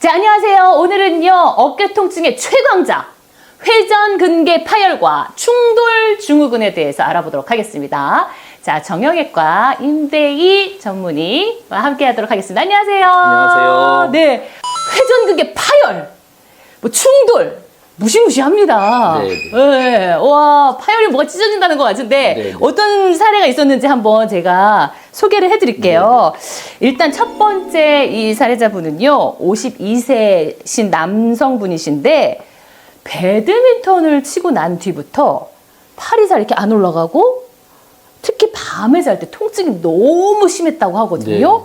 자, 안녕하세요. 오늘은요, 어깨 통증의 최강자, 회전 근개 파열과 충돌 증후군에 대해서 알아보도록 하겠습니다. 자, 정형외과 임대희 전문의와 함께 하도록 하겠습니다. 안녕하세요. 안녕하세요. 네. 회전 근개 파열, 뭐 충돌, 무시무시합니다. 네, 네. 와, 파열이 뭐가 찢어진다는 것 같은데 네, 네. 어떤 사례가 있었는지 한번 제가 소개를 해드릴게요. 일단 첫 번째 이 사례자분은요, 52세신 남성분이신데 배드민턴을 치고 난 뒤부터 팔이 잘 이렇게 안 올라가고 특히 밤에 잘 때 통증이 너무 심했다고 하거든요. 네.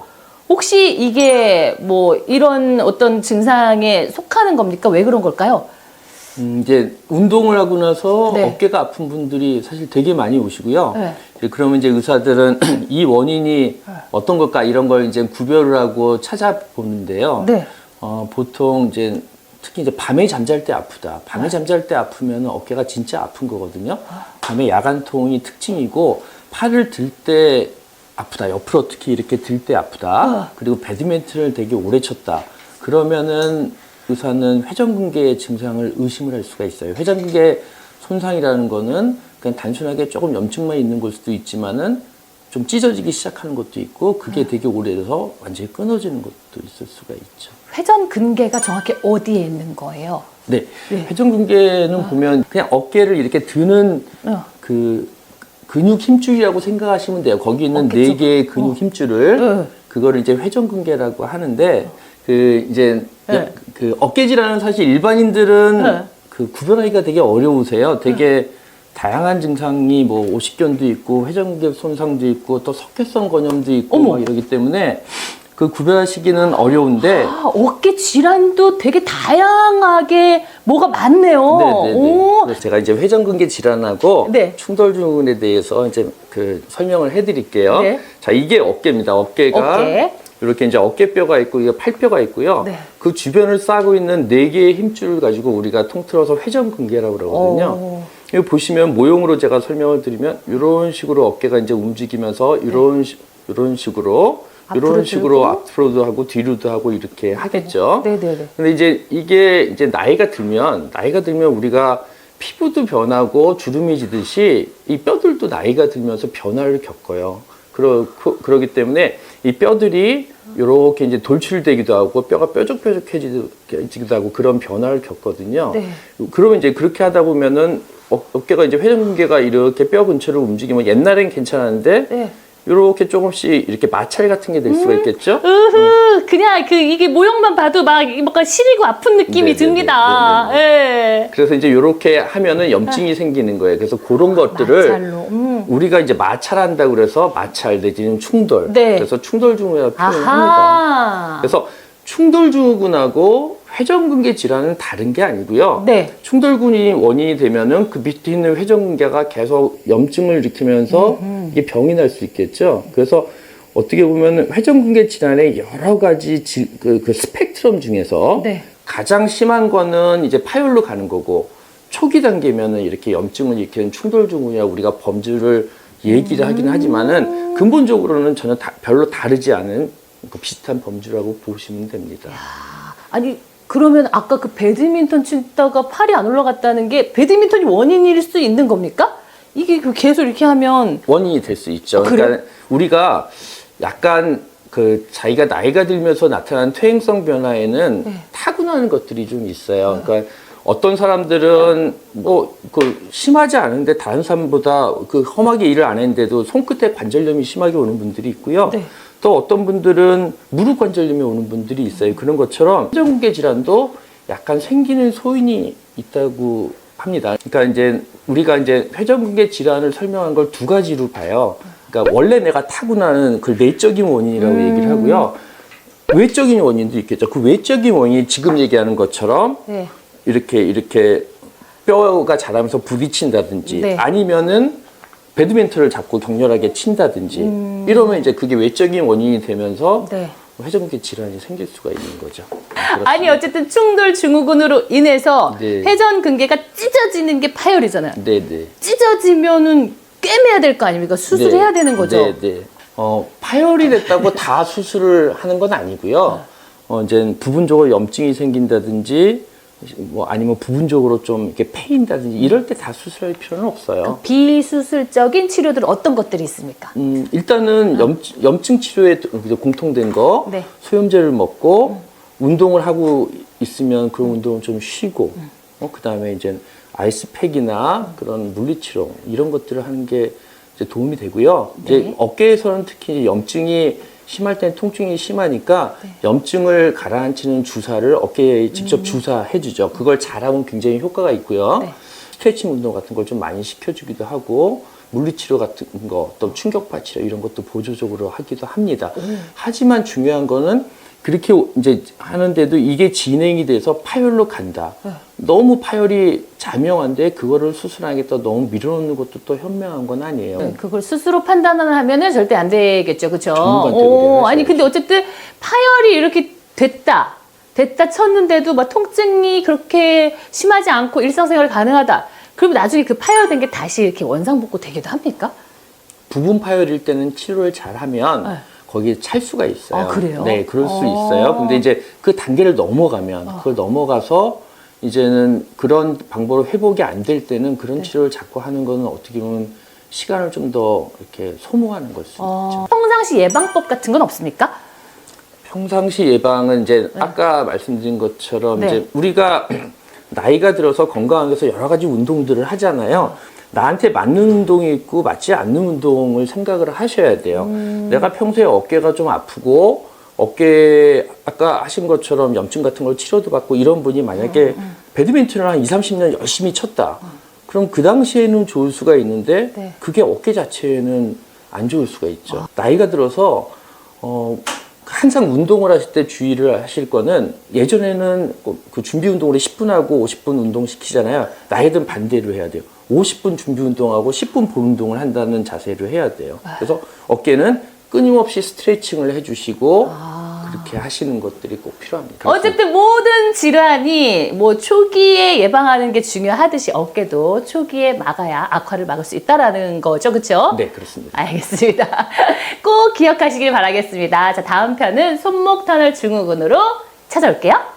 혹시 이게 뭐 이런 어떤 증상에 속하는 겁니까? 왜 그런 걸까요? 음, 이제 운동을 하고 나서 네. 어깨가 아픈 분들이 사실 되게 많이 오시고요. 네. 이제 그러면 이제 의사들은 이 원인이 어떤 걸까 이런 걸 이제 구별을 하고 찾아보는데요. 네. 어, 보통 이제 특히 이제 밤에 잠잘 때 아프다. 밤에 잠잘 때 아프면 어깨가 진짜 아픈 거거든요. 밤에 야간통이 특징이고 팔을 들 때 아프다. 옆으로 특히 이렇게 들 때 아프다. 그리고 배드민턴을 되게 오래 쳤다. 그러면은 의사는 회전근개 증상을 의심을 할 수가 있어요. 회전근개 손상이라는 거는 그냥 단순하게 조금 염증만 있는 걸 수도 있지만은 좀 찢어지기 시작하는 것도 있고 그게 되게 오래돼서 완전히 끊어지는 것도 있을 수가 있죠. 회전 근개가 정확히 어디에 있는 거예요? 네. 네. 회전근개는 보면 그냥 어깨를 이렇게 드는 어. 그 근육 힘줄이라고 생각하시면 돼요. 거기 있는 어깨 네 쪽. 개의 근육 어. 힘줄을 네. 그거를 이제 회전근개라고 하는데 그 이제 네. 그 어깨 질환은 사실 일반인들은 네. 그 구별하기가 되게 어려우세요. 되게 다양한 증상이 뭐 오십견도 있고 회전근개 손상도 있고 또 석회성 건염도 있고 어머. 막 이러기 때문에 그 구별하시기는 어려운데 아, 어깨 질환도 되게 다양하게 뭐가 많네요. 네네네. 오. 그래서 제가 이제 회전근개 질환하고 네. 충돌증후군에 대해서 이제 그 설명을 해드릴게요. 네. 자 이게 어깨입니다. 어깨가 어깨. 이렇게 이제 어깨뼈가 있고 이게 팔뼈가 있고요. 네. 그 주변을 싸고 있는 네 개의 힘줄을 가지고 우리가 통틀어서 회전근개라고 그러거든요. 오. 이거 보시면 모형으로 제가 설명을 드리면 이런 식으로 어깨가 이제 움직이면서 이런 시- 이런 식으로 네. 이런 식으로 들고. 앞으로도 하고 뒤로도 하고 이렇게 하겠죠. 네네네. 근데 이제 이게 이제 나이가 들면 나이가 들면 우리가 피부도 변하고 주름이 지듯이 이 뼈들도 나이가 들면서 변화를 겪어요. 그러, 그- 그러기 때문에 이 뼈들이 이렇게 이제 돌출되기도 하고 뼈가 뾰족뾰족해지기도 하고 그런 변화를 겪거든요. 네. 그러면 이제 그렇게 하다 보면은 어- 어깨가 이제 회전근개가 이렇게 뼈 근처를 움직이면 옛날엔 괜찮았는데 네. 이렇게 조금씩 이렇게 마찰 같은 게 될 수가 음. 있겠죠. 으흐, 그냥 그 이게 모형만 봐도 막 뭔가 시리고 아픈 느낌이 네네네, 듭니다. 예. 그래서 이제 이렇게 하면은 염증이 생기는 거예요. 그래서 그런 것들을 아, 마찰로. 음. 우리가 이제 마찰한다 그래서 마찰 내지는 충돌. 네. 그래서 충돌 증후군이라고 표현을 합니다. 아하. 그래서 충돌 증후군하고 회전근개 질환은 다른 게 아니고요. 네. 충돌근이 원인이 되면은 그 밑에 있는 회전근개가 계속 염증을 일으키면서 이게 병이 날 수 있겠죠. 그래서 어떻게 보면 회전근개 질환의 여러 가지 지- 그, 그 스펙트럼 중에서 네. 가장 심한 거는 이제 파열로 가는 거고 초기 단계면은 이렇게 염증을 일으키는 충돌 증후군이라 우리가 범주를 얘기를 하긴 하지만은 근본적으로는 전혀 다- 별로 다르지 않은 그 비슷한 범주라고 보시면 됩니다. 아니 그러면 아까 그 배드민턴 치다가 팔이 안 올라갔다는 게 배드민턴이 원인일 수 있는 겁니까? 이게 그 계속 이렇게 하면 원인이 될 수 있죠. 아? 그러니까 우리가 약간 그 자기가 나이가 들면서 나타나는 퇴행성 변화에는 네. 타고나는 것들이 좀 있어요. 그러니까 어떤 사람들은 뭐 그 심하지 않은데 다른 사람보다 그 험하게 일을 안 했는데도 손끝에 관절염이 심하게 오는 분들이 있고요. 네. 또 어떤 분들은 무릎 관절염이 오는 분들이 있어요. 그런 것처럼 회전근개 질환도 약간 생기는 소인이 있다고 합니다. 그러니까 이제 우리가 이제 회전근개 질환을 설명한 걸 두 가지로 봐요. 그러니까 원래 내가 타고나는 그 내적인 원인이라고 얘기를 하고요. 외적인 원인도 있겠죠. 그 외적인 원인이 지금 얘기하는 것처럼 네. 이렇게 이렇게 뼈가 자라면서 부딪힌다든지 네. 아니면은 배드민턴을 잡고 격렬하게 친다든지 이러면 이제 그게 외적인 원인이 되면서 네. 회전근개 질환이 생길 수가 있는 거죠. 아니 어쨌든 충돌 증후군으로 인해서 네. 회전 근개가 찢어지는 게 파열이잖아요. 네 네. 찢어지면은 꿰매야 될 거 아닙니까? 수술해야 네. 되는 거죠. 네 네. 어, 파열이 됐다고 다 수술을 하는 건 아니고요. 어, 이제 부분적으로 염증이 생긴다든지 뭐 아니면 부분적으로 좀 이렇게 패인다든지 이럴 때 다 수술할 필요는 없어요. 비수술적인 치료들은 어떤 것들이 있습니까? 음, 일단은 염, 염증 치료에 공통된 거 네. 소염제를 먹고 운동을 하고 있으면 그런 운동을 좀 쉬고 어, 그다음에 이제 아이스팩이나 그런 물리치료 이런 것들을 하는 게 이제 도움이 되고요. 이제 네. 어깨에서는 특히 염증이 심할 때는 통증이 심하니까 네. 염증을 가라앉히는 주사를 어깨에 직접 주사해 주죠. 그걸 잘하면 굉장히 효과가 있고요. 음. 네. 스트레칭 운동 같은 걸 좀 많이 시켜주기도 하고 물리치료 같은 거, 또 충격파 치료 이런 것도 보조적으로 하기도 합니다. 하지만 중요한 거는 그렇게 이제 하는데도 이게 진행이 돼서 파열로 간다. 너무 파열이 자명한데 그거를 수술하겠다 너무 밀어놓는 것도 또 현명한 건 아니에요. 네, 그걸 스스로 판단을 하면은 절대 안 되겠죠, 그렇죠? 아니. 근데 어쨌든 파열이 이렇게 됐다, 됐다 쳤는데도 막 통증이 그렇게 심하지 않고 일상생활 가능하다. 그럼 나중에 그 파열된 게 다시 이렇게 원상복구 되기도 합니까? 부분 파열일 때는 치료를 잘하면 네. 거기에 찰 수가 있어요. 아, 그래요? 네, 그럴 수 어. 있어요. 근데 이제 그 단계를 넘어가면 그걸 넘어가서 이제는 그런 방법으로 회복이 안 될 때는 네. 그런 치료를 자꾸 하는 거는 어떻게 보면 시간을 좀 더 이렇게 소모하는 걸 수 있죠. 어, 평상시 예방법 같은 건 없습니까? 평상시 예방은 이제 아까 말씀드린 것처럼 네. 이제 우리가 나이가 들어서 건강하기 위해서 여러 가지 운동들을 하잖아요. 나한테 맞는 운동이 있고 맞지 않는 운동을 생각을 하셔야 돼요. 내가 평소에 어깨가 좀 아프고 어깨 아까 하신 것처럼 염증 같은 걸 치료도 받고 이런 분이 만약에 배드민턴을 한 2, 30년 열심히 쳤다. 그럼 그 당시에는 좋을 수가 있는데 네. 그게 어깨 자체는 안 좋을 수가 있죠. 나이가 들어서 어 항상 운동을 하실 때 주의를 하실 거는 예전에는 그 준비 운동을 10분 하고 50분 운동 시키잖아요. 나이든 반대로 해야 돼요. 50분 준비 운동하고 10분 본 운동을 한다는 자세로 해야 돼요. 그래서 어깨는 끊임없이 스트레칭을 해주시고 그렇게 하시는 것들이 꼭 필요합니다. 어쨌든 모든 질환이 뭐 초기에 예방하는 게 중요하듯이 어깨도 초기에 막아야 악화를 막을 수 있다라는 거죠, 그렇죠? 네, 그렇습니다. 알겠습니다. 꼭 기억하시길 바라겠습니다. 자, 다음 편은 손목 터널 증후군으로 찾아올게요.